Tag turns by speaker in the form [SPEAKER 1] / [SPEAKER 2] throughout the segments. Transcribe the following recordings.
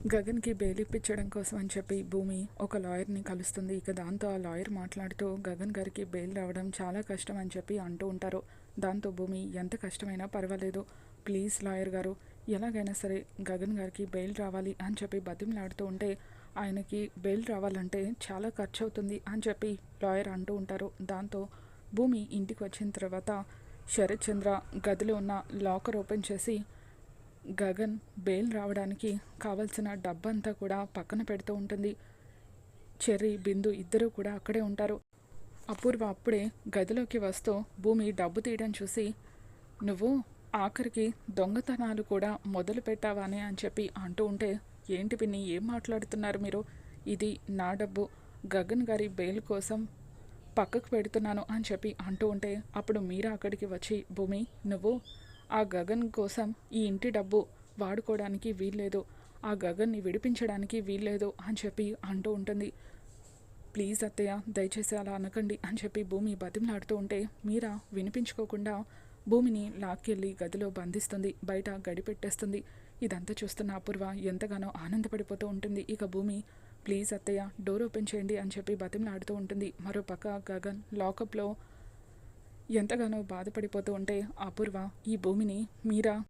[SPEAKER 1] గగన్కి bail ఇప్పించడం కోసం అని చెప్పి భూమి ఒక లాయర్ని కలుస్తుంది. ఇక దాంతో ఆ లాయర్ మాట్లాడుతూ గగన్ గారికి బెయిల్ రావడం చాలా కష్టం అని చెప్పి అంటూ ఉంటారు. దాంతో భూమి ఎంత కష్టమైనా పర్వాలేదు. ప్లీజ్ లాయర్ గారు ఎలాగైనా సరే గగన్ గారికి బెయిల్ రావాలి అని చెప్పి బతిమలాడుతూ ఉంటే ఆయనకి బెయిల్ రావాలంటే చాలా ఖర్చు అవుతుంది అని చెప్పి లాయర్ అంటూ ఉంటారు. దాంతో భూమి ఇంటికి వచ్చిన తర్వాత శరత్ చంద్ర గదిలో ఉన్న లాకర్ ఓపెన్ చేసి గగన్ బెయిల్ రావడానికి కావలసిన డబ్బంతా కూడా పక్కన పెడుతూ ఉంటుంది. చెర్రీ బిందు ఇద్దరూ కూడా అక్కడే ఉంటారు. అపూర్వ అప్పుడే గదిలోకి వస్తూ భూమి డబ్బు తీయడం చూసి నువ్వు ఆఖరికి దొంగతనాలు కూడా మొదలు పెట్టావానే? అని చెప్పి అంటూ ఉంటే ఏంటి పిన్ని ఏం మాట్లాడుతున్నారు మీరు? ఇది నా డబ్బు. గగన్ గారి బెయిల్ కోసం పక్కకు పెడుతున్నాను అని చెప్పి అంటూ ఉంటే అప్పుడు మీరా అక్కడికి వచ్చి భూమి నువ్వు ఆ గగన్ కోసం ఈ ఇంటి డబ్బు వాడుకోవడానికి వీల్లేదు. ఆ గగన్ని విడిపించడానికి వీల్లేదు అని చెప్పి అంటూ ఉంటుంది. ప్లీజ్ అత్తయ్య దయచేసి అలా అనకండి అని చెప్పి భూమి బతిమలాడుతూ ఉంటే మీరా వినిపించుకోకుండా భూమిని లాక్కెళ్ళి గదిలో బంధిస్తుంది. బయట గడిపెట్టేస్తుంది. ఇదంతా చూస్తున్న అపూర్వ ఎంతగానో ఆనందపడిపోతూ ఉంటుంది. ఇక భూమి ప్లీజ్ అత్తయ్య డోర్ ఓపెన్ చేయండి అని చెప్పి బతిమలాడుతూ ఉంటుంది. మరోపక్క గగన్ లాకప్లో ఎంతగానో బాధపడిపోతూ ఉంటే అపూర్వ ఈ భూమిని మీరా?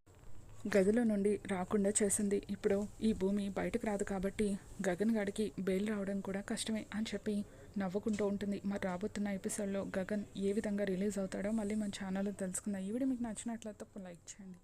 [SPEAKER 1] గదిలో నుండి రాకుండా చేసింది. ఇప్పుడు ఈ భూమి బయటకు రాదు కాబట్టి గగన్ గాడికి బెయిల్ రావడం కూడా కష్టమే అని చెప్పి నవ్వుకుంటూ ఉంటుంది. మరి రాబోతున్న ఎపిసోడ్లో గగన్ ఏ విధంగా రిలీజ్ అవుతాడో మళ్ళీ మన ఛానల్లో తెలుసుకుందాం. ఈ వీడియో మీకు నచ్చినట్లయితే లైక్ చేయండి.